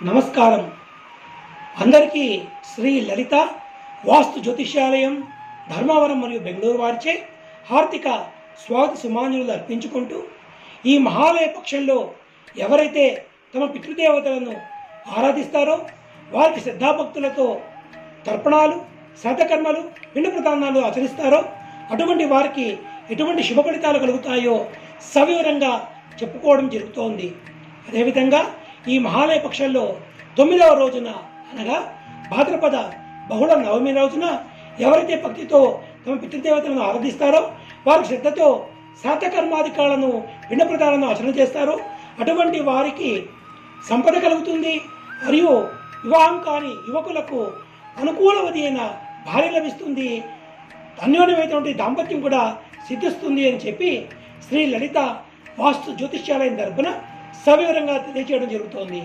నమస్కారం. అందరికీ శ్రీ లలిత వాస్తు జ్యోతిష్యాలయం ధర్మవరం మరియు బెంగళూరు వారిచే హార్దిక స్వాగత సుమానులు అర్పించుకుంటూ ఈ మహాలయ పక్షంలో ఎవరైతే తమ పితృదేవతలను ఆరాధిస్తారో వారికి శ్రద్ధాభక్తులతో తర్పణాలు శ్రాద్ధకర్మలు పిండ ప్రదానాలు ఆచరిస్తారో అటువంటి వారికి ఎటువంటి శుభ ఫలితాలు కలుగుతాయో సవివరంగా చెప్పుకోవడం జరుగుతోంది. అదేవిధంగా ఈ మహాలయ పక్షంలో తొమ్మిదవ రోజున అనగా భాద్రపద బహుళ నవమి రోజున ఎవరైతే భక్తితో తమ పితృదేవతలను ఆరాధిస్తారో వారి శ్రద్ధతో శాతకర్మాధికారులను పిండ ఆచరణ చేస్తారో అటువంటి వారికి సంపద కలుగుతుంది. మరియు వివాహం కాని యువకులకు అనుకూలవతి అయిన భార్య లభిస్తుంది. అన్యోన్యమైనటువంటి దాంపత్యం కూడా సిద్ధిస్తుంది అని చెప్పి శ్రీ లలిత వాస్తు జ్యోతిష్యాలయం తరపున సవివరంగా తెలియచేయడం జరుగుతోంది.